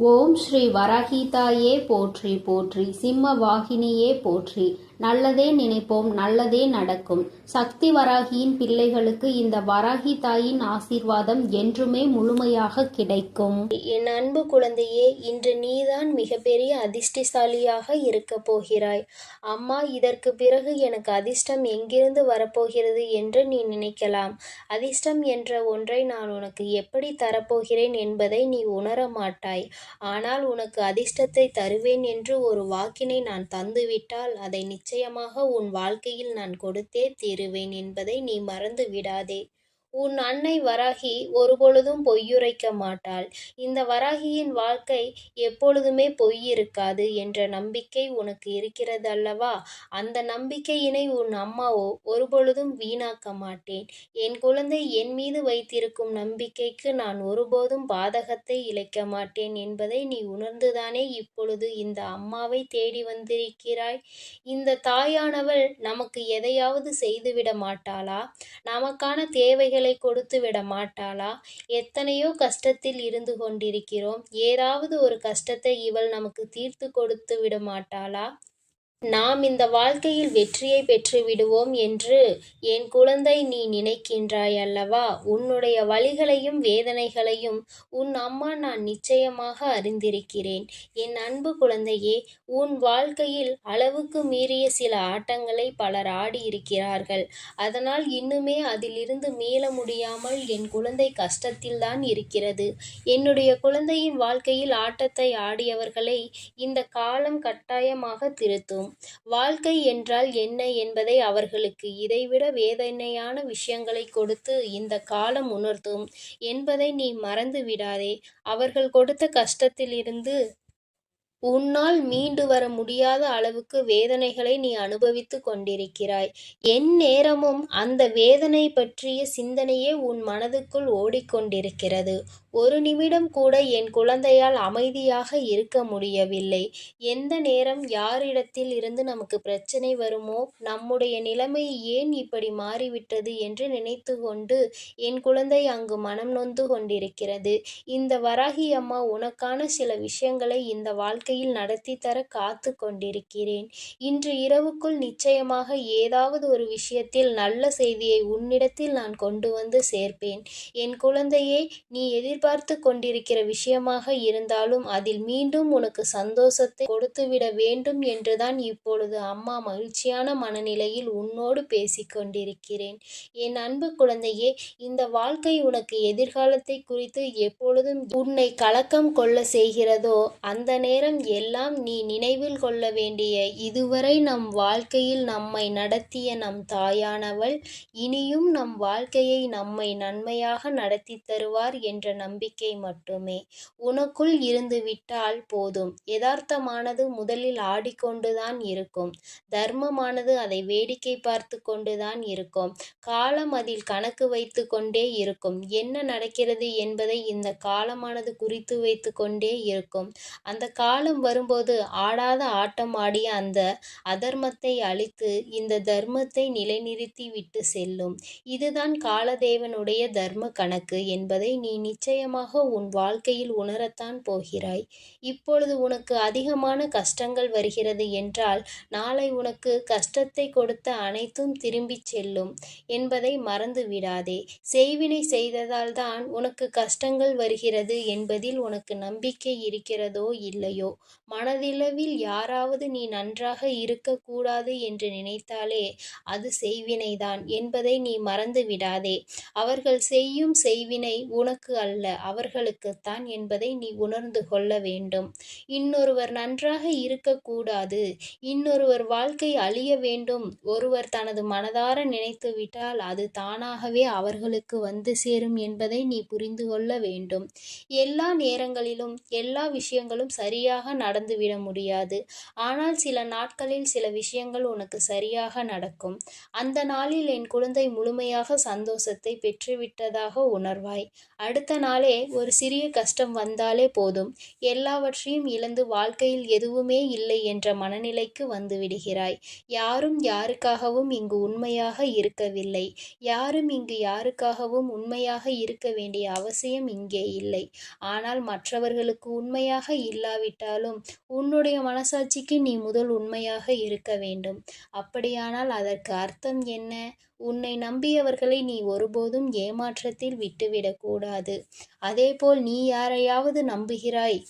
ஓம் ஸ்ரீ வராகிதாயே போற்றி போற்றி சிம்ம வாகினியே போற்றி. நல்லதே நினைப்போம் நல்லதே நடக்கும். சக்தி வராகியின் பிள்ளைகளுக்கு இந்த வராகி தாயின் ஆசீர்வாதம் என்றுமே முழுமையாக கிடைக்கும். என் அன்பு குழந்தையே இன்று நீதான் மிகப்பெரிய அதிர்ஷ்டசாலியாக இருக்கப் போகிறாய். அம்மா இதற்கு பிறகு எனக்கு அதிர்ஷ்டம் எங்கிருந்து வரப்போகிறது என்று நீ நினைக்கலாம். அதிர்ஷ்டம் என்ற ஒன்றை நான் உனக்கு எப்படி தரப்போகிறேன் என்பதை நீ உணர மாட்டாய். ஆனால் உனக்கு அதிர்ஷ்டத்தை தருவேன் என்று ஒரு வாக்கினை நான் தந்துவிட்டால் அதை நிச்சயமாக உன் வாழ்க்கையில் நான் கொடுத்தே தீருவேன் என்பதை நீ மறந்து விடாதே உன் அன்னை வராகி ஒருபொழுதும் பொய்யுரைக்க மாட்டாள். இந்த வராகியின் வாழ்க்கை எப்பொழுதுமே பொய் இருக்காது என்ற நம்பிக்கை உனக்கு இருக்கிறது அல்லவா அந்த நம்பிக்கையினை உன் அம்மாவோ ஒருபொழுதும் வீணாக்க மாட்டேன். என் குழந்தை என் மீது வைத்திருக்கும் நம்பிக்கைக்கு நான் ஒருபோதும் பாதகத்தை இழைக்க மாட்டேன் என்பதை நீ உணர்ந்துதானே இப்பொழுது இந்த அம்மாவை தேடி வந்திருக்கிறாய்? இந்த தாயானவள் நமக்கு எதையாவது செய்துவிட மாட்டாளா? நமக்கான தேவைகள் கொடுத்து விட மாட்டாளா? எத்தனையோ கஷ்டத்தில் இருந்து கொண்டிருக்கிறோம். ஏதாவது ஒரு கஷ்டத்தை இவள் நமக்கு தீர்த்து கொடுத்து விட மாட்டாளா? நாம் இந்த வாழ்க்கையில் வெற்றியை பெற்று விடுவோம் என்று என் குழந்தை நீ நினைக்கின்றாய் அல்லவா? உன்னுடைய வழிகளையும் வேதனைகளையும் உன் அம்மா நான் நிச்சயமாக அறிந்திருக்கிறேன். என் அன்பு குழந்தையே உன் வாழ்க்கையில் அளவுக்கு மீறிய சில ஆட்டங்களை பலர் ஆடி இருக்கிறார்கள் அதனால் இன்னுமே அதிலிருந்து மீள முடியாமல் என் குழந்தை கஷ்டத்தில்தான் இருக்கிறது. என்னுடைய குழந்தையின் வாழ்க்கையில் ஆட்டத்தை ஆடியவர்களை இந்த காலம் கட்டாயமாக திருத்தும். வாழ்க்கை என்றால் என்ன என்பதை அவர்களுக்கு இதைவிட வேதனையான விஷயங்களை கொடுத்து இந்த காலம் உணர்த்தும் என்பதை நீ மறந்து விடாதே அவர்கள் கொடுத்த கஷ்டத்திலிருந்து உன்னால் மீண்டு வர முடியாத அளவுக்கு வேதனைகளை நீ அனுபவித்து கொண்டிருக்கிறாய். என் நேரமும் அந்த வேதனை பற்றிய சிந்தனையே உன் மனதுக்குள் ஓடிக்கொண்டிருக்கிறது. ஒரு நிமிடம் கூட என் குழந்தையால் அமைதியாக இருக்க முடியவில்லை. எந்த நேரம் யாரிடத்தில் இருந்து நமக்கு பிரச்சனை வருமோ நம்முடைய நிலைமை ஏன் இப்படி மாறிவிட்டது என்று நினைத்து கொண்டு என் குழந்தை அங்கு மனம் நொந்து கொண்டிருக்கிறது. இந்த வராகி அம்மா உனக்கான சில விஷயங்களை இந்த வாழ்க்கை வாழ்க்கையில் நடத்தி தர காத்து கொண்டிருக்கிறேன். இன்று இரவுக்குள் நிச்சயமாக ஏதாவது ஒரு விஷயத்தில் நல்ல செய்தியை உன்னிடத்தில் நான் கொண்டு வந்து சேர்ப்பேன். என் குழந்தையே நீ எதிர்பார்த்து கொண்டிருக்கிற விஷயமாக இருந்தாலும் அதில் மீண்டும் உனக்கு சந்தோஷத்தை கொடுத்துவிட வேண்டும் என்றுதான் இப்பொழுது அம்மா மகிழ்ச்சியான மனநிலையில் உன்னோடு பேசிக்கொண்டிருக்கிறேன் என் அன்பு குழந்தையே இந்த வாழ்க்கை உனக்கு எதிர்காலத்தை குறித்து எப்பொழுதும் உன்னை கலக்கம் கொள்ள செய்கிறதோ அந்த நேரம் எல்லாம் நீ நினைவில் கொள்ள வேண்டிய இதுவரை நம் வாழ்க்கையில் நம்மை நடத்திய நம் தாயானவள் இனியும் நம் வாழ்க்கையை நம்மை நன்மையாக நடத்தி தருவார் என்ற நம்பிக்கை மட்டுமே. உனக்குள் இருந்து விட்டால் போதும். யதார்த்தமானது முதலில் ஆடிக்கொண்டுதான் இருக்கும். தர்மமானது அதை வேடிக்கை பார்த்து கொண்டுதான் இருக்கும். காலம் அதில் கணக்கு வைத்து கொண்டே இருக்கும். என்ன நடக்கிறது என்பதை இந்த காலமானது குறித்து வைத்து கொண்டே இருக்கும். அந்த கால காலம் வரும்போது ஆடாத ஆட்டம் ஆடிய அந்த அதர்மத்தை அழித்து இந்த தர்மத்தை நிலைநிறுத்தி விட்டு செல்லும். இதுதான் காலதேவனுடைய தர்ம கணக்கு என்பதை நீ நிச்சயமாக உன் வாழ்க்கையில் உணரத்தான் போகிறாய். இப்பொழுது உனக்கு அதிகமான கஷ்டங்கள் வருகிறது என்றால் நாளை உனக்கு கஷ்டத்தை கொடுத்த அனைத்தும் திரும்பிச் செல்லும் என்பதை மறந்து விடாதே. செய்வினை செய்ததால் தான் உனக்கு கஷ்டங்கள் வருகிறது என்பதில் உனக்கு நம்பிக்கை இருக்கிறதோ இல்லையோ? மனதிளவில் யாராவது நீ நன்றாக இருக்கக்கூடாது என்று நினைத்தாலே அது செய்வினைதான் என்பதை நீ மறந்து விடாதே. அவர்கள் செய்யும் செய்வினை உனக்கு அல்ல அவர்களுக்குத்தான் என்பதை நீ உணர்ந்து கொள்ள வேண்டும். இன்னொருவர் நன்றாக இருக்கக்கூடாது இன்னொருவர் வாழ்க்கை அழிய வேண்டும். ஒருவர் தனது மனதார நினைத்து விட்டால் அது தானாகவே அவர்களுக்கு வந்து சேரும் என்பதை நீ புரிந்து கொள்ள வேண்டும். எல்லா நேரங்களிலும் எல்லா விஷயங்களும் சரியாக நடந்துவிட முடியாது. ஆனால் சில நாட்களில் சில விஷயங்கள் உனக்கு சரியாக நடக்கும். அந்த நாளில் என் குழந்தை முழுமையாக சந்தோஷத்தை பெற்றுவிட்டதாக உணர்வாய். அடுத்த நாளே ஒரு சிறிய கஷ்டம் வந்தாலே போதும். எல்லாவற்றையும் இழந்து வாழ்க்கையில் எதுவுமே இல்லை என்ற மனநிலைக்கு வந்துவிடுகிறாய் யாரும் யாருக்காகவும் இங்கு உண்மையாக இருக்கவில்லை. யாரும் இங்கு யாருக்காகவும் உண்மையாக இருக்க வேண்டிய அவசியம் இங்கே இல்லை. ஆனால் மற்றவர்களுக்கு உண்மையாக இல்லாவிட்டால் இருந்தாலும் உன்னுடைய மனசாட்சிக்கு நீ முதல் உண்மையாக இருக்க வேண்டும். அப்படியானால் அதற்கு அர்த்தம் என்ன? உன்னை நம்பியவர்களை நீ ஒருபோதும் ஏமாற்றத்தில் விட்டுவிடக்கூடாது அதேபோல் நீ யாரையாவது நம்புகிறாய்?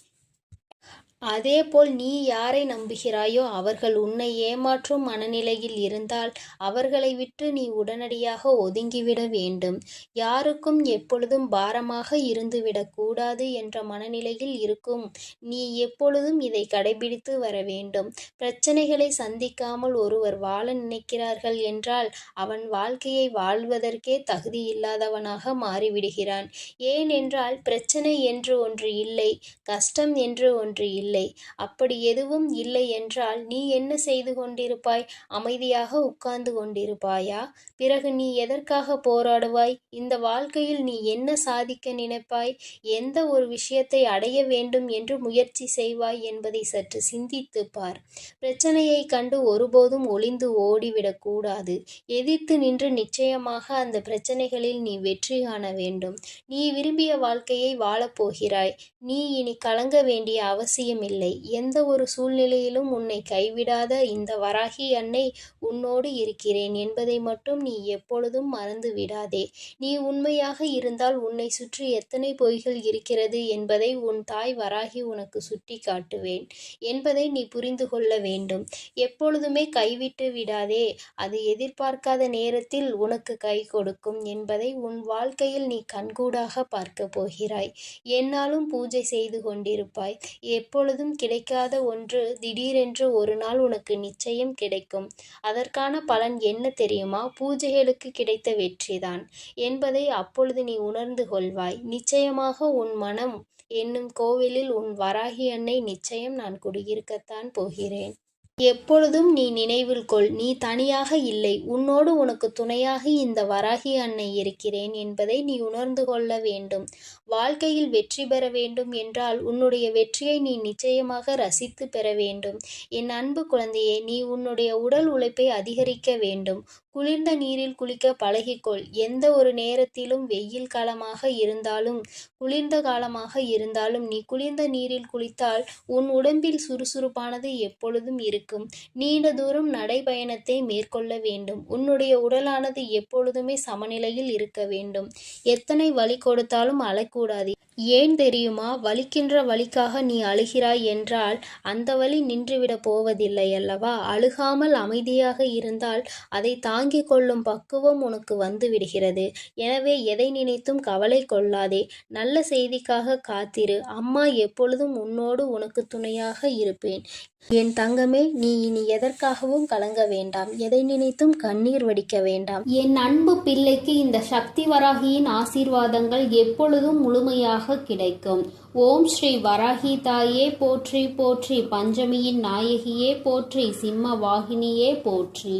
அதேபோல் நீ யாரை நம்புகிறாயோ அவர்கள் உன்னை ஏமாற்றும் மனநிலையில் இருந்தால் அவர்களை விட்டு நீ உடனடியாக ஒதுங்கிவிட வேண்டும். யாருக்கும் எப்பொழுதும் பாரமாக இருந்துவிடக்கூடாது என்ற மனநிலையில் இருக்கும். நீ எப்பொழுதும் இதை கடைபிடித்து வர வேண்டும். பிரச்சனைகளை சந்திக்காமல் ஒருவர் வாழ நினைக்கிறார்கள் என்றால் அவன் வாழ்க்கையை வாழ்வதற்கே தகுதியில்லாதவனாக மாறிவிடுகிறான். ஏனென்றால் பிரச்சனை என்று ஒன்று இல்லை கஷ்டம் என்று ஒன்று இல்லை. இல்லை. அப்படி எதுவும் இல்லை என்றால் நீ என்ன செய்து கொண்டிருப்பாய்? அமைதியாக உட்கார்ந்து கொண்டிருப்பாயா? பிறகு நீ எதற்காக போராடுவாய்? இந்த வாழ்க்கையில் நீ என்ன சாதிக்க நினைப்பாய்? எந்த ஒரு விஷயத்தை அடைய வேண்டும் என்று முயற்சி செய்வாய் என்பதை சற்று சிந்தித்து பார். பிரச்சனையை கண்டு ஒருபோதும் ஒளிந்து ஓடிவிடக்கூடாது எதிர்த்து நின்று நிச்சயமாக அந்த பிரச்சனைகளில் நீ வெற்றி காண வேண்டும். நீ விரும்பிய வாழ்க்கையை வாழப்போகிறாய் நீ இனி கலங்க வேண்டிய அவசியம் அவசியமில்லை எந்த ஒரு சூழ்நிலையிலும் உன்னை கைவிடாத இந்த வராகி அன்னை உன்னோடு இருக்கிறேன் என்பதை மட்டும் நீ எப்பொழுதும் மறந்து விடாதே. நீ உண்மையாக இருந்தால் உன்னை சுற்றி எத்தனை பொய்கள் இருக்கிறது என்பதை உன் தாய் வராகி உனக்கு சுட்டி காட்டுவேன் என்பதை நீ புரிந்து கொள்ள வேண்டும். எப்பொழுதுமே கைவிட்டு விடாதே. அது எதிர்பார்க்காத நேரத்தில் உனக்கு கை கொடுக்கும் என்பதை உன் வாழ்க்கையில் நீ கண்கூடாக பார்க்க போகிறாய். என்னாலும் பூஜை செய்து கொண்டிருப்பாய். எப்பொழுதும் கிடைக்காத ஒன்று திடீரென்று ஒரு நாள் உனக்கு நிச்சயம் கிடைக்கும். அதற்கான பலன் என்ன தெரியுமா? பூஜைகளுக்கு கிடைத்த வெற்றிதான். என்பதை அப்பொழுது நீ உணர்ந்து கொள்வாய். நிச்சயமாக உன் மனம் என்னும் கோவிலில் உன் வராகி அன்னை நிச்சயம் நான் குடியிருக்கத்தான் போகிறேன். எப்பொழுதும் நீ நினைவில் கொள் நீ தனியாக இல்லை உன்னோடு உனக்கு துணையாக இந்த வராகி அன்னை இருக்கிறேன் என்பதை நீ உணர்ந்து கொள்ள வேண்டும். வாழ்க்கையில் வெற்றி பெற வேண்டும் என்றால் உன்னுடைய வெற்றியை நீ நிச்சயமாக ரசித்து பெற வேண்டும். என் அன்பு குழந்தையே நீ உன்னுடைய உடல் உழைப்பை அதிகரிக்க வேண்டும். குளிர்ந்த நீரில் குளிக்க பழகிக்கொள். எந்த ஒரு நேரத்திலும் வெயில் காலமாக இருந்தாலும் குளிர்ந்த காலமாக இருந்தாலும் நீ குளிர்ந்த நீரில் குளித்தால் உன் உடம்பில் சுறுசுறுப்பானது எப்பொழுதும் இருக்கும். நீண்ட தூரம் நடைபயணத்தை மேற்கொள்ள வேண்டும். உன்னுடைய உடலானது எப்பொழுதுமே சமநிலையில் இருக்க வேண்டும். எத்தனை வலி கொடுத்தாலும் அழக்கூடாது. ஏன் தெரியுமா? வலிக்கின்ற வழிக்காக நீ அழுகிறாய் என்றால் அந்த வழி நின்றுவிட போவதில்லை அல்லவா? அழுகாமல் அமைதியாக இருந்தால் அதை தாங்கிக் கொள்ளும் பக்குவம் உனக்கு வந்து விடுகிறது எனவே எதை நினைத்தும் கவலை கொள்ளாதே. நல்ல செய்திக்காக காத்திரு. அம்மா எப்பொழுதும் உன்னோடு உனக்கு துணையாக இருப்பேன். என் தங்கமே நீ இனி எதற்காகவும் கலங்க வேண்டாம். எதை நினைத்தும் கண்ணீர் வடிக்க வேண்டாம். என் அன்பு பிள்ளைக்கு இந்த சக்தி வராகியின் ஆசீர்வாதங்கள் எப்பொழுதும் முழுமையாக கிடைக்கும். ஓம் ஸ்ரீ வராகி தாயே போற்றி போற்றி. பஞ்சமியின் நாயகியே போற்றி. சிம்ம வாகினியே போற்றி.